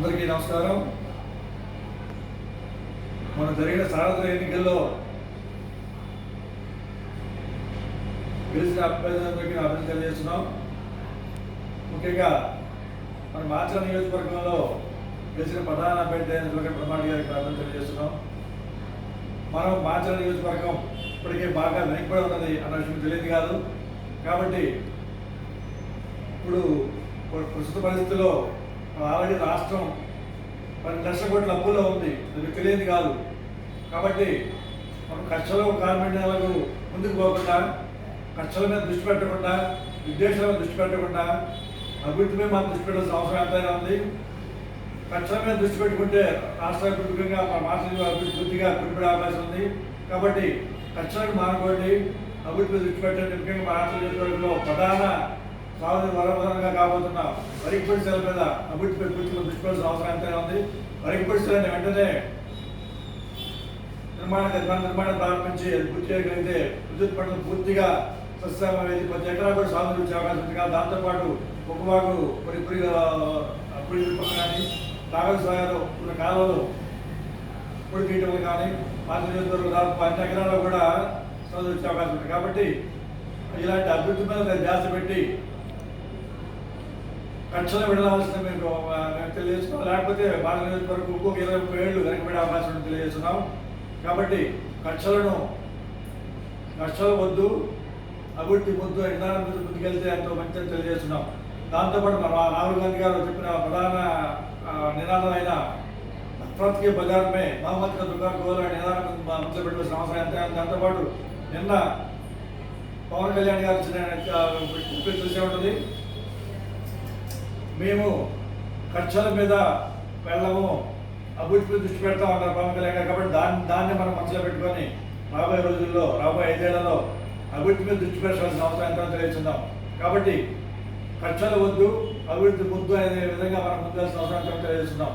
అందరికీ నమస్కారం. మన జరిగిన సార్వత్రిక ఎన్నికల్లో గెలిచిన అభ్యర్థులందరికీ అభివృద్ధి తెలియజేస్తున్నాం. ముఖ్యంగా మన మాచల నియోజకవర్గంలో గెలిచిన ప్రధాన అభ్యర్థి అయిన దుర్గ బ్రహ్మాండ గారికి అభివృద్ధి తెలియజేస్తున్నాం. మనం మాచల నియోజకవర్గం ఇప్పటికే బాగా వెనకబడి ఉన్నది అన్న విషయం తెలియదు కాదు. కాబట్టి ఇప్పుడు ప్రస్తుత పరిస్థితుల్లో ఆల్రెడీ రాష్ట్రం పది లక్షల కోట్ల అప్పుల్లో ఉంది. అది తెలియదు కాదు. కాబట్టి మనం కక్షలో కార్మికులకు ముందుకు పోకుండా ఖర్చుల మీద దృష్టి పెట్టకుండా విదేశాల మీద దృష్టి పెట్టకుండా అభివృద్ధి మీద మనం దృష్టి పెట్టాల్సిన అవసరం ఎంతైనా ఉంది. ఖర్చుల మీద దృష్టి పెట్టుకుంటే రాష్ట్ర అభివృద్ధిగా మన మాసంలో అభివృద్ధి పూర్తిగా అవకాశం ఉంది. కాబట్టి ఖర్చులకు మానుకోండి. అభివృద్ధి దృష్టి పెట్టండి. ముఖ్యంగా మా రాష్ట్ర నియోజకవర్గంలో ప్రధాన సాగు వరప్రధానంగా కాబోతున్న వరికి పరిశ్రమల మీద అభివృద్ధి మీద పూర్తిగా అవసరం ఎంతైనా ఉంది. వరికి పరిశ్రమని వెంటనే నిర్మాణ నిర్మాణ నిర్మాణం ప్రారంభించి పూర్తి చేయగలిగితే విద్యుత్ పనులు పూర్తిగా సస్యమ వేది ప్రతి ఎకరా కూడా సాగు వచ్చే అవకాశం ఉంది. కానీ దాంతోపాటు ఒకవాగు పురి పురి పురి కానీ నాగల సాగర్ ఉన్న కాలంలో పొడి తీయటం కానీ పాత నియోజకవర్గం దాదాపు అన్ని ఎకరాల్లో కూడా సాగు వచ్చే అవకాశం ఉంది. కాబట్టి ఇలాంటి అభివృద్ధి మీద ధ్యాస పెట్టి కక్షలు విడదాల్సింది మీకు మేము తెలియజేస్తున్నాం లేకపోతే భారత నియోజకవర్గం ఇంకొక ఇరవై ముప్పై ఏళ్ళు వెనకబడే అవకాశం తెలియజేస్తున్నాం. కాబట్టి కక్షలను కక్షల వద్దు అభివృద్ధి వద్దు విధానం మీద ముందుకెళ్తే ఎంతో మంచిదని తెలియజేస్తున్నాం. దాంతోపాటు మన రాహుల్ గాంధీ గారు చెప్పిన ప్రధాన ఆ, నినాదమైన నఫరత్ కే బజార్ మే మహమ్మద్ కా దుకాన్ గోల్ నినాదం మనసులో పెట్టవలసిన అవసరం ఎంత దాంతోపాటు నిన్న పవన్ కళ్యాణ్ గారు ఇచ్చిన తెలిసే ఉంటుంది. మేము ఖర్చుల మీద వెళ్ళము అభివృద్ధి దృష్టి పెడతాం అన్నారు పవన్ కళ్యాణ్ గారు. కాబట్టి దాన్ని దాన్ని మనం మనసులో పెట్టుకొని రాబోయే రోజుల్లో రాబోయే ఐదేళ్ళలో అభివృద్ధి మీద దృష్టి పెట్టాల్సిన అవసరం ఎంతో తెలియచుందాం కాబట్టి ఖర్చులు వద్దు అభివృద్ధి ముద్దు అనే విధంగా మనం ముందాల్సిన అవసరం ఎంతో తెలియజేస్తున్నాం.